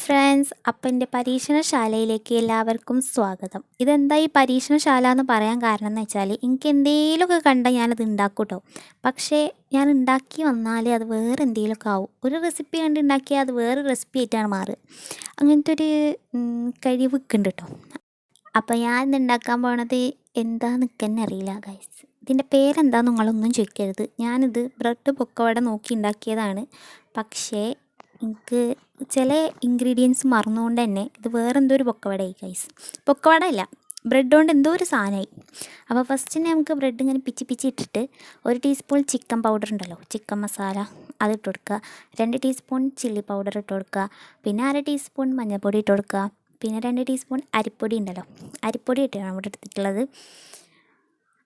Friends അപ്പം എന്റെ പരീക്ഷണശാലയിലേക്ക് എല്ലാവർക്കും സ്വാഗതം. ഇതെന്താ ഈ പരീക്ഷണശാല എന്ന് പറയാൻ കാരണം എന്ന് വെച്ചാൽ എനിക്ക് എന്തെങ്കിലുമൊക്കെ കണ്ടാൽ ഞാനത് ഉണ്ടാക്കും കേട്ടോ പക്ഷേ ഞാൻ ഉണ്ടാക്കി വന്നാൽ അത് വേറെ എന്തെങ്കിലുമൊക്കെ ആവും. ഒരു റെസിപ്പി കണ്ട് ഉണ്ടാക്കിയാൽ അത് വേറെ റെസിപ്പി ആയിട്ടാണ് മാറുക. അങ്ങനത്തെ ഒരു കഴിവ് ഉണ്ട് കേട്ടോ അപ്പം ഞാൻ ഇന്ന് ഉണ്ടാക്കാൻ പോണത് എന്താന്ന് തന്നെ അറിയില്ല ഗൈസ് ഇതിന്റെ പേരെന്താന്ന് നിങ്ങളൊന്നും ചോദിക്കരുത്. ഞാനിത് ബ്രെഡ് പൊക്കവട നോക്കി ഉണ്ടാക്കിയതാണ്. പക്ഷേ എനിക്ക് ചില ഇൻഗ്രീഡിയൻസ് മറന്നുകൊണ്ട് തന്നെ ഇത് വേറെ എന്തോ ഒരു പൊക്കവടയായി ഗൈസ് പൊക്കവട അല്ല ബ്രെഡ് കൊണ്ട് എന്തോ ഒരു സാധനമായി. അപ്പോൾ ഫസ്റ്റ് തന്നെ നമുക്ക് ബ്രെഡ് ഇങ്ങനെ പിച്ചി പിച്ചി ഇട്ടിട്ട് ഒരു ടീസ്പൂൺ ചിക്കൻ പൗഡർ ഉണ്ടല്ലോ. ചിക്കൻ മസാല അത് കൊടുക്കുക. രണ്ട് ടീസ്പൂൺ ചില്ലി പൗഡർ ഇട്ട് കൊടുക്കുക. പിന്നെ അര ടീസ്പൂൺ മഞ്ഞൾപ്പൊടി ഇട്ട് കൊടുക്കുക. പിന്നെ രണ്ട് ടീസ്പൂൺ അരിപ്പൊടി ഉണ്ടല്ലോ. അരിപ്പൊടി ഇട്ടാണ് നമ്മുടെ എടുത്തിട്ടുള്ളത്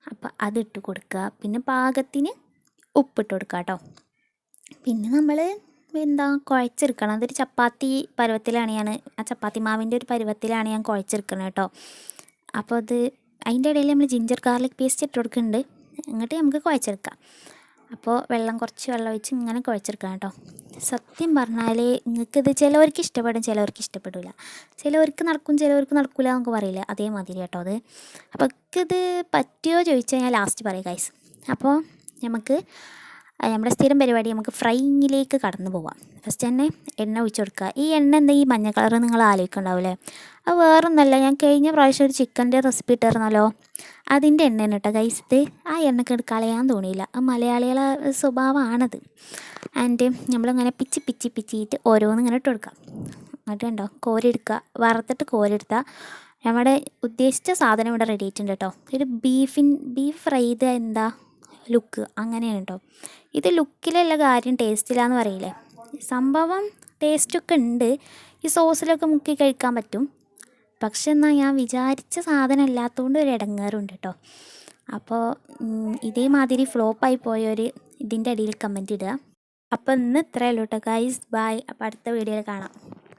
അപ്പോൾ അതിട്ട് കൊടുക്കുക. പിന്നെ പാകത്തിന് ഉപ്പിട്ട് കൊടുക്കുക കേട്ടോ. പിന്നെ നമ്മൾ എന്താ കുഴച്ചെടുക്കണം? അതൊരു ചപ്പാത്തി പരുവത്തിലാണ് ഞാൻ ആ ചപ്പാത്തി മാവിന്റെ ഒരു പരുവത്തിലാണ് ഞാൻ കുഴച്ചെടുക്കുന്നത് കേട്ടോ. അപ്പോൾ അത് അതിന്റെ ഇടയിൽ നമ്മൾ ജിഞ്ചർ ഗാർലിക് പേസ്റ്റ് ഇട്ട് കൊടുക്കുന്നുണ്ട്. എന്നിട്ട് നമുക്ക് കുഴച്ചെടുക്കാം. അപ്പോൾ വെള്ളം കുറച്ച് വെള്ളം ഒഴിച്ച് ഇങ്ങനെ കുഴച്ചെടുക്കാം കേട്ടോ. സത്യം പറഞ്ഞാൽ നിങ്ങൾക്കിത് ചിലവർക്ക് ഇഷ്ടപ്പെടും ചിലവർക്ക് ഇഷ്ടപ്പെടില്ല ചിലവർക്ക് നടക്കും ചിലവർക്ക് നടക്കില്ല എന്നൊക്കെ പറയില്ല? അതേമാതിരി കേട്ടോ അത്. അപ്പോൾ ഇത് പറ്റുമോ ചോദിച്ചാൽ ഞാൻ ലാസ്റ്റ് പറയാം ഗൈസ് അപ്പോൾ നമുക്ക് നമ്മുടെ സ്ഥിരം പരിപാടി നമുക്ക് ഫ്രൈയിങ്ങിലേക്ക് കടന്നു പോവാം. ഫസ്റ്റ് തന്നെ എണ്ണ ഒഴിച്ചു കൊടുക്കുക. ഈ എണ്ണ എന്താ ഈ മഞ്ഞ കളർ നിങ്ങൾ ആലോചിക്കുന്നുണ്ടാവില്ലേ? അത് വേറൊന്നല്ല ഞാൻ കഴിഞ്ഞ പ്രാവശ്യം ഒരു ചിക്കന്റെ റെസിപ്പി ഇട്ടിരുന്നല്ലോ. അതിന്റെ എണ്ണ കേട്ടോ കൈസത്ത് ആ എണ്ണക്ക് കളയാൻ തോന്നിയില്ല. ആ മലയാളികളെ സ്വഭാവമാണത്. ആൻഡ് നമ്മളിങ്ങനെ പിച്ചി പിച്ചി പിച്ചിയിട്ട് ഓരോന്ന് ഇങ്ങനെ ഇട്ട് കൊടുക്കാം എന്നിട്ട് കണ്ടോ? കോരെടുക്കുക. വറുത്തിട്ട് കോരെടുത്താൽ നമ്മുടെ ഉദ്ദേശിച്ച സാധനം ഇവിടെ റെഡി ആയിട്ടുണ്ട് കേട്ടോ. ഒരു ബീഫിൻ ബീഫ് ഫ്രൈ ചെയ്ത എന്താ? ലുക്ക് അങ്ങനെയാണ് കേട്ടോ ഇത് ലുക്കിലല്ല കാര്യം ടേസ്റ്റിലാന്ന് പറയില്ലേ? സംഭവം ടേസ്റ്റൊക്കെ ഉണ്ട്. ഈ സോസിലൊക്കെ മുക്കി കഴിക്കാൻ പറ്റും. പക്ഷെ എന്നാൽ ഞാൻ വിചാരിച്ച സാധനം അല്ലാത്തതുകൊണ്ട് ഒരു ഇടങ്ങാറുണ്ട് കേട്ടോ. അപ്പോൾ ഇതേമാതിരി ഫ്ലോപ്പായി പോയവർ ഇതിന്റെ അടിയിൽ കമന്റ് ഇടുക. അപ്പോൾ ഇന്ന് ഇത്രയല്ലോട്ടോ ഗൈസ് ബായ് അപ്പോൾ അടുത്ത വീഡിയോയിൽ കാണാം.